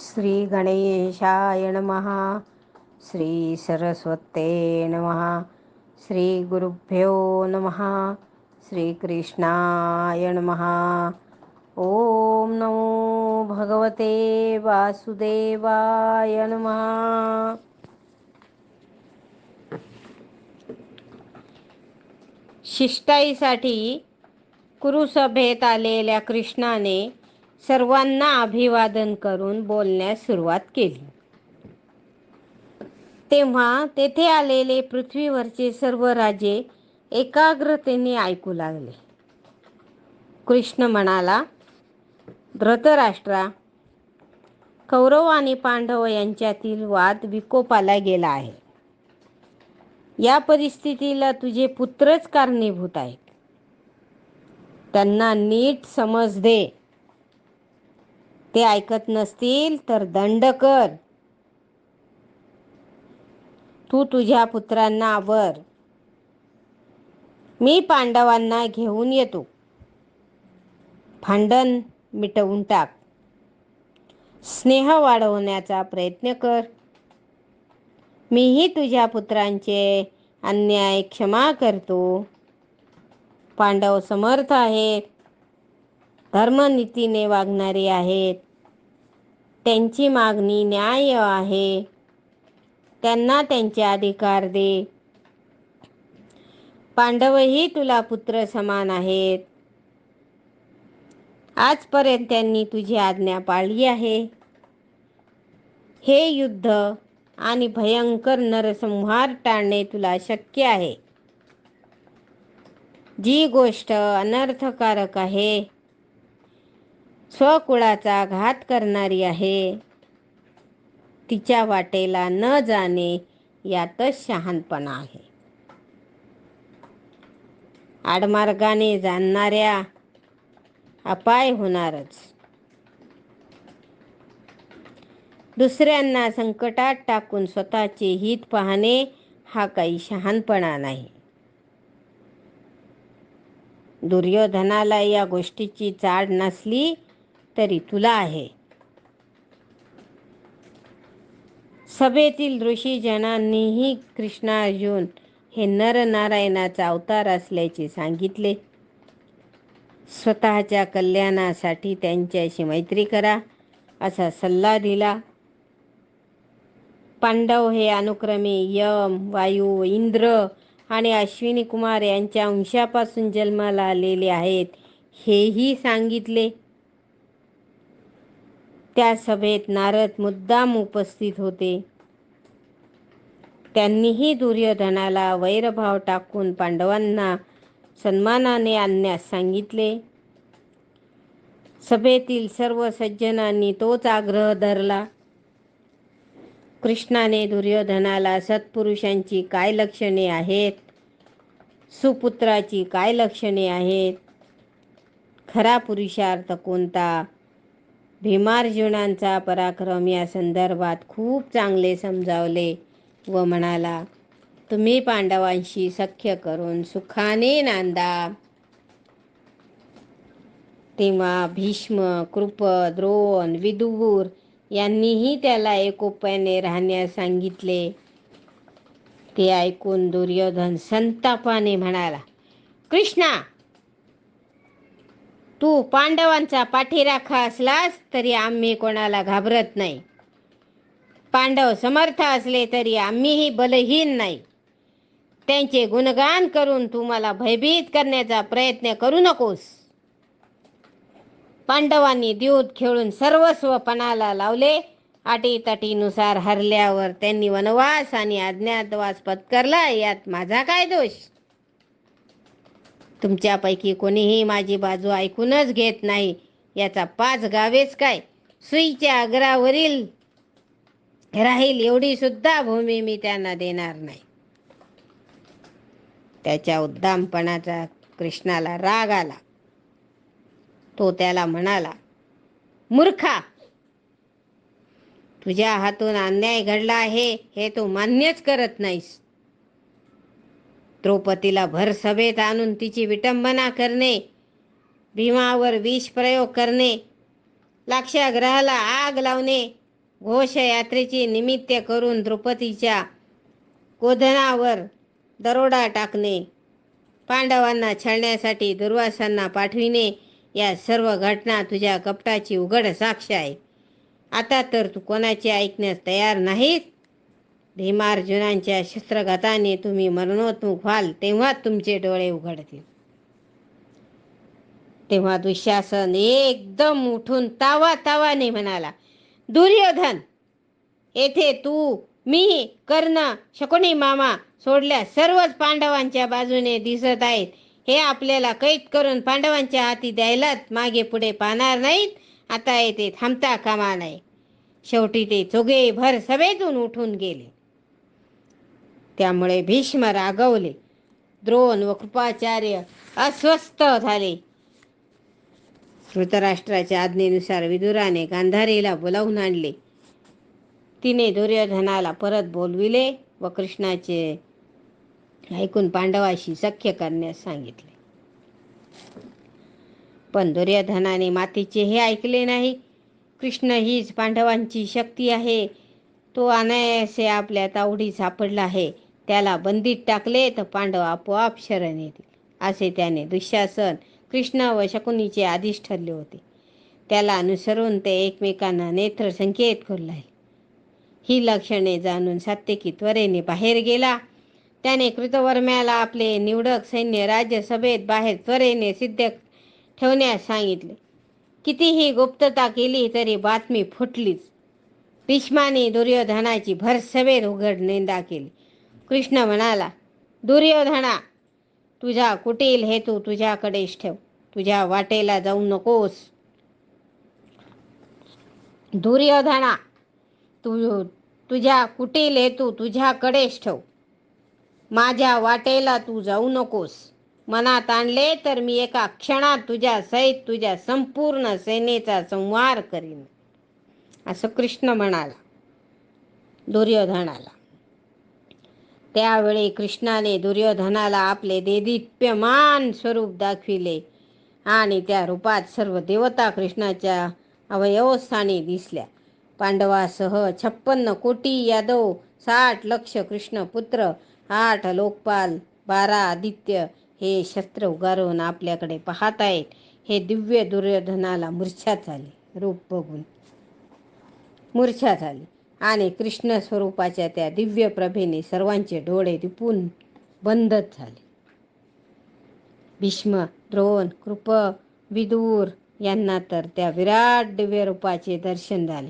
श्री गणेशाय नमः। श्री सरस्वते नमः। श्री गुरुभ्यो नमः। श्रीकृष्णाय नमः। ॐ नमो भगवते वासुदेवाय नमः। शिष्टाईसाठी कुरुसभेत आलेल्या कृष्णाने सर्वांना अभिवादन करून बोलण्यास सुरुवात केली. तेव्हा तेथे आलेले पृथ्वीवरचे सर्व राजे एकाग्रतेने ऐकू लागले. कृष्ण म्हणाला धृतराष्ट्रा कौरव आणि पांडव यांच्यातील वाद विकोपाला गेला आहे. या परिस्थितीला तुझे पुत्रच कारणीभूत आहेत. त्यांना नीट समज दे. ते ऐकत नसतील तर दंड कर. तू तुझ्या पुत्रांना आवर. मी पांडवांना घेऊन येतो. भांडण मिटवून टाक. स्नेह वाढवण्याचा प्रयत्न कर. मीही तुझ्या पुत्रांचे अन्याय क्षमा करतो. पांडव समर्थ आहेत. धर्मनीतीने वागणारे आहेत. त्यांची मागणी न्याय आहे. त्यांना त्यांचे अधिकार दे. पांडवही तुला पुत्र समान आहेत. आजपर्यंत त्यांनी तुझी आज्ञा पाळली आहे. हे युद्ध आणि भयंकर नरसंहार टाळणे तुला शक्य आहे. जी गोष्ट अनर्थकारक आहे स्वकुळाचा घात करणारी आहे. तिच्या वाटेला न जाणे यातच शहाणपणा आहे. आडमार्गाने जाणणाऱ्या अपाय होणारच. दुसऱ्यांना संकटात टाकून स्वतःचे हित पाहणे हा काही शहाणपणा नाही. दुर्योधनाला या गोष्टीची चाड नसली तरी तुला आहे. सभेतील ऋषीजनांनीही कृष्णार्जुन हे नरनारायणाचा अवतार असल्याचे सांगितले. स्वतःच्या कल्याणासाठी त्यांच्याशी मैत्री करा असा सल्ला दिला. पांडव हे अनुक्रमे यम वायू इंद्र आणि अश्विनी कुमार यांच्या अंशापासून जन्माला आलेले आहेत हेही सांगितले. त्या सभेत नारद मुद्दाम उपस्थित होते. त्यांनीही दुर्योधनाला वैरभाव टाकून पांडवांना सन्मानाने आणण्यास सांगितले. सभेतील सर्व सज्जनांनी तोच आग्रह धरला. कृष्णाने दुर्योधनाला सत्पुरुषांची काय लक्षणे आहेत? सुपुत्राची काय लक्षणे आहेत? खरा पुरुषार्थ कोणता? भीमार्जुनांचा पराक्रम या संदर्भात खूप चांगले समजावले व म्हणाला तुम्ही पांडवांशी सख्य करून सुखाने नांदा. तेव्हा भीष्म कृप द्रोण विदुर यांनीही त्याला एकोप्याने राहण्यास सांगितले. ते ऐकून दुर्योधन संतापाने म्हणाला कृष्णा तू पांडवांचा पाठीराखा असलास तरी आम्ही कोणाला घाबरत नाही. पांडव समर्थ असले तरी आम्हीही बलहीन नाही. त्यांचे गुणगान करून तू मला भयभीत करण्याचा प्रयत्न करू नकोस. पांडवांनी द्यूत खेळून सर्वस्व पणाला लावले. अटीतटीनुसार हरल्यावर त्यांनी वनवास आणि अज्ञातवास पत्करला. यात माझा काय दोष? तुमच्यापैकी कोणीही माझी बाजू ऐकूनच घेत नाही. याचा पाच गावेच काय? सुईच्या अग्रावरील राहील एवढी सुद्धा भूमी मी त्यांना देणार नाही. त्याच्या उद्दामपणाचा कृष्णाला राग आला. तो त्याला म्हणाला मूर्खा तुझ्या हातून अन्याय घडला आहे हे तू मान्यच करत नाहीस. द्रौपदीला भर सभेत आणून तिची विटंबना करणे भीमावर विष प्रयोग करणे लाक्षाग्रहाला आग लावणे घोषयात्रेची निमित्त करून द्रौपदीच्या गोधनावर दरोडा टाकणे पांडवांना छळण्यासाठी दुर्वासांना पाठविणे या सर्व घटना तुझ्या कपटाची उघड साक्ष आहे. आता तर तू कोणाचे ऐकण्यास तयार नाहीत भीमार्जुनांच्या शस्त्रघाताने तुम्ही मरणोन्मुख व्हाल तेव्हा तुमचे डोळे उघडतील. तेव्हा दुःशासन एकदम उठून तावा तावाने म्हणाला दुर्योधन येथे तू मी कर्ण शकुनी मामा सोडल्या सर्वच पांडवांच्या बाजूने दिसत आहेत. हे आपल्याला कैद करून पांडवांच्या हाती द्यायलाच मागे पुढे पाहणार नाहीत. आता येथे थांबता कामा नाही शेवटी ते चोगे भर सभेतून उठून गेले. त्यामुळे भीष्म रागवले. द्रोण व कृपाचार्य अस्वस्थ झाले. धृतराष्ट्राच्या आज्ञेनुसार विदुराने गांधारीला बोलावून आणले. तिने दुर्योधनाला परत बोलविले व कृष्णाचे ऐकून पांडवाशी सख्य करण्यास सांगितले. पण दुर्योधनाने मातीचे हे ऐकले नाही. कृष्ण हीच पांडवांची शक्ती आहे. तो अनायासे आपल्या तावडी सापडला आहे. त्याला बंदीत टाकले तर पांडव आपोआप शरण येतील असे त्याने दुःशासन कृष्ण व शकुनीचे आधीच ठरले होते. त्याला अनुसरून ते एकमेकांना नेत्र संकेत करू लागले. ही लक्षणे जाणून सात्यकी त्वरेने बाहेर गेला. त्याने कृतवर्म्याला आपले निवडक सैन्य राज्यसभेत बाहेर त्वरेने सिद्ध ठेवण्यास सांगितले. कितीही गुप्तता केली तरी बातमी फुटलीच. भीष्माने दुर्योधनाची भरसभेत उघड निंदा केली. कृष्ण म्हणाला दुर्योधना तुझा कुटील हेतू तुझ्याकडेच ठेव. तुझ्या वाटेला जाऊ नकोस. दुर्योधना तू तुझ्या कुटील हेतू तुझ्याकडेच ठेव. माझ्या वाटेला तू जाऊ नकोस. मनात आणले तर मी एका क्षणात तुझ्या सहित तुझ्या संपूर्ण सेनेचा संहार करीन. असं कृष्ण म्हणाला. दुर्योधनाला त्यावेळी कृष्णाने दुर्योधनाला आपले देदीप्यमान स्वरूप दाखविले आणि त्या रूपात सर्व देवता कृष्णाच्या अवयवस्थानी दिसल्या. पांडवासह छप्पन्न कोटी यादव साठ लक्ष कृष्णपुत्र आठ लोकपाल बारा आदित्य हे शस्त्र उगारून आपल्याकडे पाहत आहेत. हे दिव्य दुर्योधनाला मूर्छा झाली. रूप बघून मूर्छा झाली. आणि कृष्ण स्वरूपाच्या त्या दिव्य प्रभेने सर्वांचे डोळे दिपून बंदच झाले. भीष्म द्रोण कृप विदूर यांना तर त्या विराट दिव्य रूपाचे दर्शन झाले.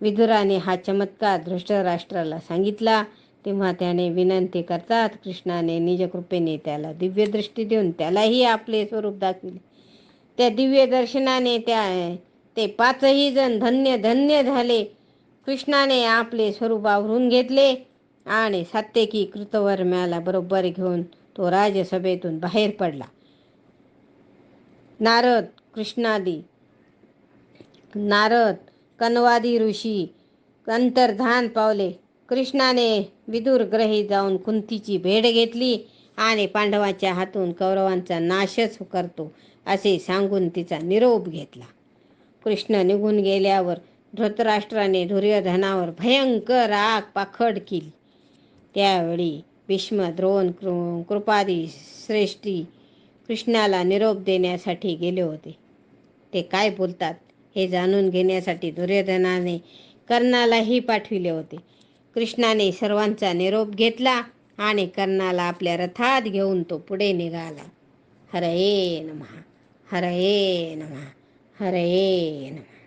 विदुराने हा चमत्कार धृष्टराष्ट्राला सांगितला. तेव्हा त्याने विनंती करतात कृष्णाने निजकृपेने त्याला दिव्य दृष्टी देऊन त्यालाही आपले स्वरूप दाखविले. त्या दिव्य दर्शनाने त्या ते पाचही जण धन्य धन्य झाले. कृष्णाने आपले स्वरूप आवरून घेतले आणि सात्यकी कृतवर्म्याला बरोबर घेऊन तो राजसभेतून बाहेर पडला. नारद कृष्णादी नारद कनवादी ऋषी अंतर्धान पावले. कृष्णाने विदूर ग्रही जाऊन कुंतीची भेट घेतली आणि पांडवाच्या हातून कौरवांचा नाशच करतो असे सांगून तिचा निरोप घेतला. कृष्ण निघून गेल्यावर धृतराष्ट्राने दुर्योधनावर भयंकर आग पाखड केली. त्यावेळी भीष्म द्रोण कृ कृपादी श्रेष्ठी कृष्णाला निरोप देण्यासाठी गेले होते. ते काय बोलतात हे जाणून घेण्यासाठी दुर्योधनाने कर्णालाही पाठविले होते. कृष्णाने सर्वांचा निरोप घेतला आणि कर्णाला आपल्या रथात घेऊन तो पुढे निघाला. हरये नमः हरये नमः हरये नमः.